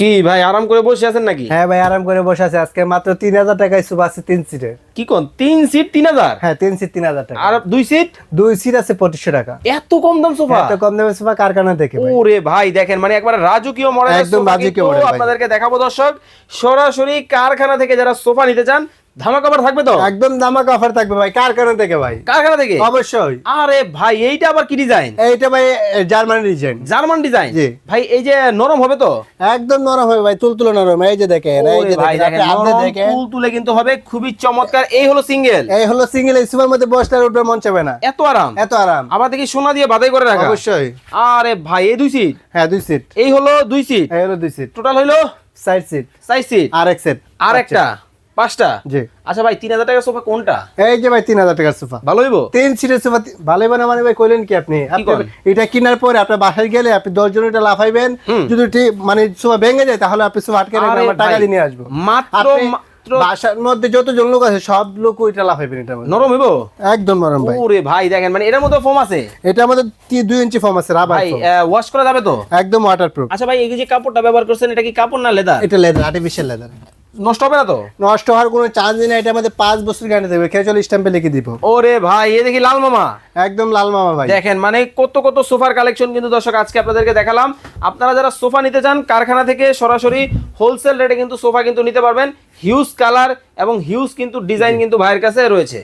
কি ভাই আরাম করে বসে আছেন নাকি? হ্যাঁ ভাই আরাম করে বসে আছে। আজকে মাত্র তিন হাজার টাকায় সুপার আছে তিন সিটে কি কোন তিন সিট তিন হাজার? হ্যাঁ তিন সিট তিন হাজার টাকা। আর দুই সিট দুই সিট আছে পঁচিশশো টাকা। এত কম দাম সোফা? এত কম দামে সোফা কারখানা দেখে ভাই। ওরে ভাই দেখেন মানে একবার রাজকীয় মরে একদম রাজকীয় ভাই। আপনাদেরকে দেখাবো দর্শক। সরাসরি কারখানা থেকে যারা সোফা নিতে চান ধামাকা অফার থাকবে তো? একদম দামাক অফার থাকবে ভাই। কারখানা থেকে ভাই? কারখানা থেকে? অবশ্যই। আরে ভাই এইটা আবার কি ডিজাইন এইটা ভাই জার্মানি ডিজাইন জার্মান ডিজাইন ভাই এই যে নরম হবে তো? একদম নরম হবে ভাই তুলতুলো নরম। এই যে দেখেন এই যে দেখেন দেখেন আপনি দেখেন। তুল কিন্তু হবে খুবই চমৎকার। এই হলো সিঙ্গেল এই হলো সিঙ্গেল এই সুপার মধ্যে বসলে আর উঠবে মন চাবে না। এত আরাম। এত আরাম। আবার দেখি সোনা দিয়ে বাধাই করে রাখা। অবশ্যই। আরে ভাই এই দুই সিট হ্যাঁ দুই সিট এই হলো দুই সিট এই হলো দুই সিট টোটাল হইল? সাইড সিট চার সিট আর এক সেট আর একটা পাঁচটা? জি। আচ্ছা ভাই তিন হাজার টাকা সোফা কোনটা? এই যে ভাই তিন হাজার টাকার সোফা। ভালো হইবো? তিন সিটের সোফা ভালো মানে মানে ভাই কইলেন কি আপনি? এটা কেনার পরে আপনার বাসায় গেলে আপনি দশ জন এটা লাফাইবেন। যদি মানে সোফা ভেঙে যায় তাহলে আপনি সোফা আটকে রাখবেন আরে টাকা দিয়ে নিয়ে আসব। মাত্র বাসার মধ্যে যতজন লোক আছে সব লোক ওইটা লাফাইবেন এটা নরম হইবো? একদম নরম ভাই। ওরে ভাই দেখেন মানে এটার মধ্যে ফোম আছে? এটা আমাদের তি- দুই ইঞ্চি ফর্ম আছে রাবার ভাই ওয়াশ করা যাবে তো? একদম ওয়াটার ওয়াটারপ্রুফ আচ্ছা ভাই এই যে কাপড়টা ব্যবহার করছেন এটা কি কাপড় না লেদার এটা লেদার আর্টিফিশিয়াল লেদার নষ্ট হবে না তো? নষ্ট হওয়ার কোনো চান্স নেই এটা আমাদের পাঁচ বছর গ্যারান্টি দেবে। খেয়ে স্ট্যাম্পে লিখে দিব। ওরে ভাই এ দেখি লাল মামা। একদম লাল মামা ভাই। দেখেন মানে কত কত সোফার কালেকশন কিন্তু দর্শক আজকে আপনাদেরকে দেখালাম। আপনারা যারা সোফা নিতে চান কারখানা থেকে সরাসরি হোলসেল রেটে কিন্তু সোফা কিন্তু নিতে পারবেন। হিউজ কালার এবং হিউজ কিন্তু ডিজাইন কিন্তু ভাইয়ের কাছে রয়েছে।